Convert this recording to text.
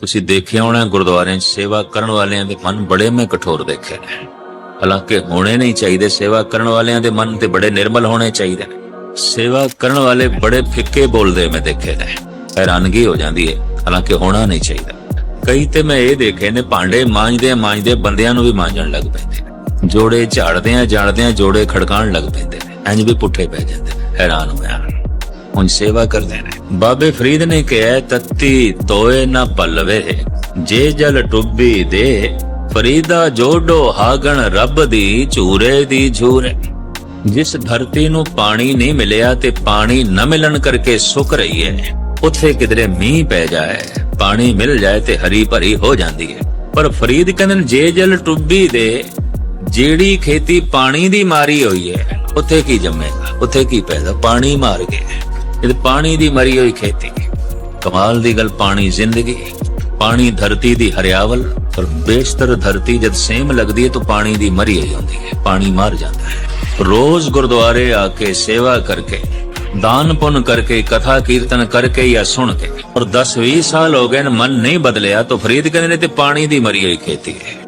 ਤੁਸੀਂ ਦੇਖਿਆ ਹੋਣਾ ਗੁਰਦੁਆਰਿਆਂ 'ਚ ਸੇਵਾ ਕਰਨ ਵਾਲਿਆਂ ਦੇ ਮਨ ਬੜੇ ਮੈਂ ਕਠੋਰ ਦੇਖੇ ਨੇ। ਹਾਲਾਂਕਿ ਹੋਣੇ ਨਹੀਂ ਚਾਹੀਦੇ, ਸੇਵਾ ਕਰਨ ਵਾਲਿਆਂ ਦੇ ਮਨ ਤੇ ਬੜੇ ਨਿਰਮਲ ਹੋਣੇ ਚਾਹੀਦੇ ਨੇ। ਸੇਵਾ ਕਰਨ ਵਾਲੇ ਬੜੇ ਫਿੱਕੇ ਬੋਲਦੇ ਮੈਂ ਦੇਖੇ ਨੇ। ਹੈਰਾਨਗੀ ਹੋ ਜਾਂਦੀ ਹੈ ਹਾਲਾਂਕਿ ਹੋਣਾ ਨਹੀਂ ਚਾਹੀਦਾ। ਕਈ ਤੇ ਮੈਂ ਇਹ ਦੇਖੇ ਨੇ, ਭਾਂਡੇ ਮਾਂਜਦੇ ਮਾਂਜਦੇ ਬੰਦਿਆਂ ਨੂੰ ਵੀ ਮਾਂਜਣ ਲੱਗ ਪੈਂਦੇ ਨੇ। ਜੋੜੇ ਝਾੜਦੇ ਆ ਝਾੜਦੇ ਆ ਜੋੜੇ ਖੜਕਾਉਣ ਲੱਗ ਪੈਂਦੇ ਨੇ। ਇੰਜ ਵੀ ਪੁੱਠੇ ਪੈ ਜਾਂਦੇ ਨੇ। ਹੈਰਾਨ ਹੋਇਆ। ਹੁਣ ਸੇਵਾ ਕਰਦੇ ਨੇ। ਬਾਬੇ ਫਰੀਦ ਨੇ ਕਿਹਾ, ਤੱਤੀ ਤੋਏ ਨਾ ਪਲਵੇ ਜੇ ਜਲ ਟੁੱਬੀ ਦੇ, ਫਰੀਦਾ ਜੋਡੋ ਹਾਗਣ ਰੱਬ ਦੀ, ਝੂਰੇ ਦੀ ਝੂਰੇ। ਜਿਸ ਧਰਤੀ ਨੂੰ ਪਾਣੀ ਨਹੀਂ ਮਿਲਿਆ ਤੇ ਪਾਣੀ ਨਾ ਮਿਲਣ ਕਰਕੇ ਸੁੱਕ ਰਹੀ ਹੈ, ਉੱਥੇ ਕਿਧਰੇ ਮੀਂਹ ਪੈ ਜਾਏ, ਪਾਣੀ ਮਿਲ ਜਾਏ ਤੇ ਹਰੀ ਭਰੀ ਹੋ ਜਾਂਦੀ ਹੈ। ਪਰ ਫਰੀਦ ਕਹਿੰਦੇ ਨੇ, ਜੇ ਜਲ ਟੁੱਬੀ ਦੇ, ਜਿਹੜੀ ਖੇਤੀ ਪਾਣੀ ਦੀ ਮਾਰੀ ਹੋਈ ਹੈ, ਉੱਥੇ ਕੀ ਜੰਮੇਗਾ, ਉੱਥੇ ਕੀ ਪੈਦਾ, ਪਾਣੀ ਮਾਰ ਗਿਆ। ਇਹ ਪਾਣੀ ਦੀ ਮਰੀ ਹੋਈ ਖੇਤੀ ਕਮਾਲ ਦੀ ਗੱਲ ਪਾਣੀ ਜ਼ਿੰਦਗੀ ਪਾਣੀ ਧਰਤੀ ਦੀ ਹਰਿਆਵਲ ਪਰ ਬੇਸ਼ਤਰ ਧਰਤੀ ਜਦ ਸੇਮ ਲੱਗਦੀ ਹੈ ਤਾਂ ਪਾਣੀ ਦੀ ਮਰੀ ਹੋਈ ਹੁੰਦੀ ਹੈ ਪਾਣੀ ਮਰ ਜਾਂਦਾ ਹੈ ਰੋਜ਼ ਗੁਰਦੁਆਰੇ ਆ ਕੇ ਸੇਵਾ ਕਰਕੇ ਦਾਨ ਪੁੰਨ ਕਰਕੇ ਕਥਾ ਕੀਰਤਨ ਕਰਕੇ ਜਾਂ ਸੁਣ ਕੇ ਔਰ 10 20 ਸਾਲ ਹੋ ਗਏ ਨੇ ਮਨ ਨਹੀਂ ਬਦਲਿਆ ਤਾਂ ਫਰੀਦ ਕਹਿੰਦੇ ਨੇ ਤੇ ਪਾਣੀ ਦੀ ਮਰੀ ਹੋਈ ਖੇਤੀ ਹੈ